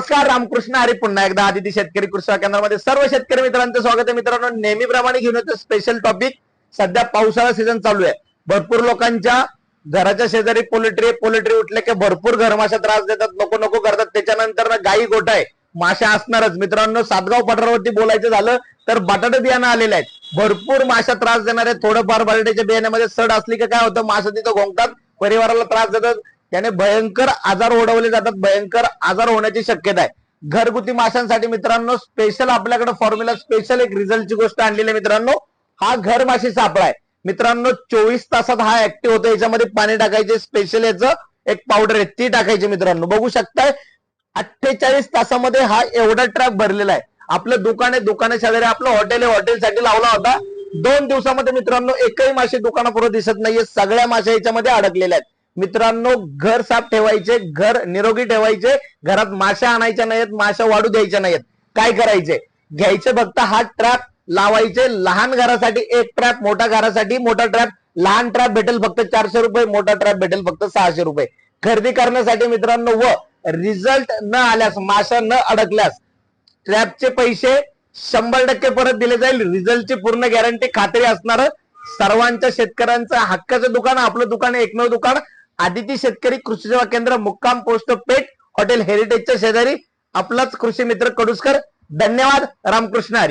नमस्कार रामकृष्ण हरी पुन्हा एकदा आदिती शेतकरी कृषी केंद्रामध्ये सर्व शेतकरी मित्रांचं स्वागत आहे. मित्रांनो नेहमीप्रमाणे घेऊन येतो स्पेशल टॉपिक सध्या पावसाळा सीझन चालू आहे. भरपूर लोकांच्या घराच्या शेजारी पोल्ट्री पोल्ट्री उठले की भरपूर घरमाशा त्रास देतात. नको नको करतात. त्याच्यानंतर ना गाई गोठा आहे. माशा असणारच. मित्रांनो सातगाव पठारावरती बोलायचं झालं तर बटाटे बियाणं आलेले आहेत. भरपूर माशा त्रास देणारे थोडंफार बटाट्याच्या बियाण्यामध्ये सड असली की काय होतं? माशा तिथं घोंगतात. परिवाराला त्रास देतात. त्याने भयंकर आजार ओढवले जातात भयंकर आजार होण्याची शक्यता आहे. घरगुती माशांसाठी मित्रांनो स्पेशल आपल्याकडे फॉर्म्युला स्पेशल एक रिझल्टची गोष्ट आणलेली आहे मित्रांनो. हा घर माशी सापळा आहे. मित्रांनो चोवीस तासात हा ऍक्टिव्ह होतो. याच्यामध्ये पाणी टाकायचे स्पेशल याचं एक पावडर आहे. ती टाकायची मित्रांनो. बघू शकताय अठ्ठेचाळीस तासामध्ये हा एवढा ट्रॅप भरलेला आहे. आपलं दुकान आहे दुकाना शेजारी आपलं हॉटेल आहे. हॉटेलसाठी लावला होता. दोन दिवसामध्ये मित्रांनो एकही मासे दुकानापुढे दिसत नाहीये. सगळ्या माश्या याच्यामध्ये अडकलेल्या आहेत. मित्रांनो घर साफ ठेवायचे घर निरोगी ठेवायचे घरात माश्या आणायच्या नाहीत माश्या वाढू द्यायच्या नाहीत. काय करायचे? घ्यायचे फक्त हा ट्रॅप लावायचे लहान घरासाठी एक ट्रॅप मोठ्या घरासाठी मोठा ट्रॅप लहान ट्रॅप भेटेल फक्त चारशे रुपये मोठा ट्रॅप भेटेल फक्त सहाशे रुपये. खरेदी करण्यासाठी मित्रांनो व रिझल्ट न आल्यास माशा न अडकल्यास ट्रॅपचे पैसे शंभर टक्के परत दिले जाईल. रिझल्टची पूर्ण गॅरंटी खात्री असणार सर्वांच्या शेतकऱ्यांचं हक्काचं दुकान आपलं दुकान एकमेव दुकान आदिती शेतकरी कृषी सेवा केंद्र मुक्काम पोस्ट पेठ हॉटेल हेरिटेजच्या शेजारी आपलाच कृषी मित्र कडुसकर. धन्यवाद रामकृष्ण हरी.